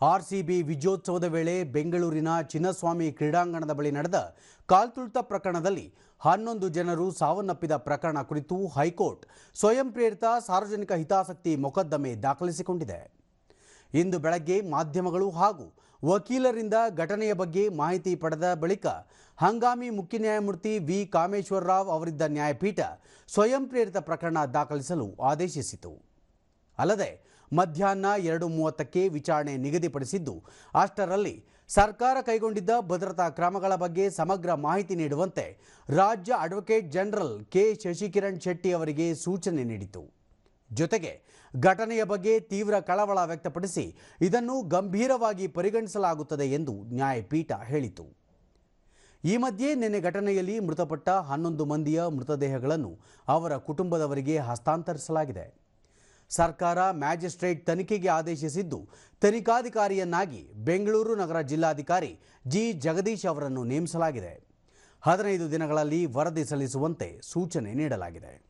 RCB ವಿಜಯೋತ್ಸವದ ವೇಳೆ ಬೆಂಗಳೂರಿನ ಚಿನ್ನಸ್ವಾಮಿ ಕ್ರೀಡಾಂಗಣದ ಬಳಿ ನಡೆದ ಕಾಲ್ತುಳಿತ ಪ್ರಕರಣದಲ್ಲಿ ಹನ್ನೊಂದು ಜನರು ಸಾವನ್ನಪ್ಪಿದ ಪ್ರಕರಣ ಕುರಿತು ಹೈಕೋರ್ಟ್ ಸ್ವಯಂ ಪ್ರೇರಿತ ಸಾರ್ವಜನಿಕ ಹಿತಾಸಕ್ತಿ ಮೊಕದ್ದಮೆ ದಾಖಲಿಸಿಕೊಂಡಿದೆ. ಇಂದು ಬೆಳಗ್ಗೆ ಮಾಧ್ಯಮಗಳು ಹಾಗೂ ವಕೀಲರಿಂದ ಘಟನೆಯ ಬಗ್ಗೆ ಮಾಹಿತಿ ಪಡೆದ ಬಳಿಕ ಹಂಗಾಮಿ ಮುಖ್ಯ ನ್ಯಾಯಮೂರ್ತಿ ವಿ ಕಾಮೇಶ್ವರ ರಾವ್ ಅವರಿದ್ದ ನ್ಯಾಯಪೀಠ ಸ್ವಯಂ ಪ್ರೇರಿತ ಪ್ರಕರಣ ದಾಖಲಿಸಲು ಆದೇಶಿಸಿತು. ಅಲ್ಲದೆ ಮಧ್ಯಾಹ್ನ ಎರಡು ಮೂವತ್ತಕ್ಕೆ ವಿಚಾರಣೆ ನಿಗದಿಪಡಿಸಿದ್ದು, ಅಷ್ಟರಲ್ಲಿ ಸರ್ಕಾರ ಕೈಗೊಂಡಿದ್ದ ಭದ್ರತಾ ಕ್ರಮಗಳ ಬಗ್ಗೆ ಸಮಗ್ರ ಮಾಹಿತಿ ನೀಡುವಂತೆ ರಾಜ್ಯ advocate general K. Shashikiran Shetty ಅವರಿಗೆ ಸೂಚನೆ ನೀಡಿತು ಜೊತೆಗೆ ಘಟನೆಯ ಬಗ್ಗೆ ತೀವ್ರ ಕಳವಳ ವ್ಯಕ್ತಪಡಿಸಿ ಇದನ್ನು ಗಂಭೀರವಾಗಿ ಪರಿಗಣಿಸಲಾಗುತ್ತದೆ ಎಂದು ನ್ಯಾಯಪೀಠ ಹೇಳಿತು ಈ ಮಧ್ಯೆ ನಿನ್ನೆ ಘಟನೆಯಲ್ಲಿ ಮೃತಪಟ್ಟ ಹನ್ನೊಂದು ಮಂದಿಯ ಮೃತದೇಹಗಳನ್ನು ಅವರ ಕುಟುಂಬದವರಿಗೆ ಹಸ್ತಾಂತರಿಸಲಾಗಿದೆ. ಸರ್ಕಾರ ಮ್ಯಾಜಿಸ್ಟ್ರೇಟ್ ತನಿಖೆಗೆ ಆದೇಶಿಸಿದ್ದು. ತನಿಖಾಧಿಕಾರಿಯನ್ನಾಗಿ ಬೆಂಗಳೂರು ನಗರ ಜಿಲ್ಲಾಧಿಕಾರಿ ಜಿ. ಜಗದೀಶ್ ಅವರನ್ನು ನೇಮಿಸಲಾಗಿದೆ. ಹದಿನೈದು ದಿನಗಳಲ್ಲಿ ವರದಿ ಸಲ್ಲಿಸುವಂತೆ ಸೂಚನೆ ನೀಡಲಾಗಿದೆ.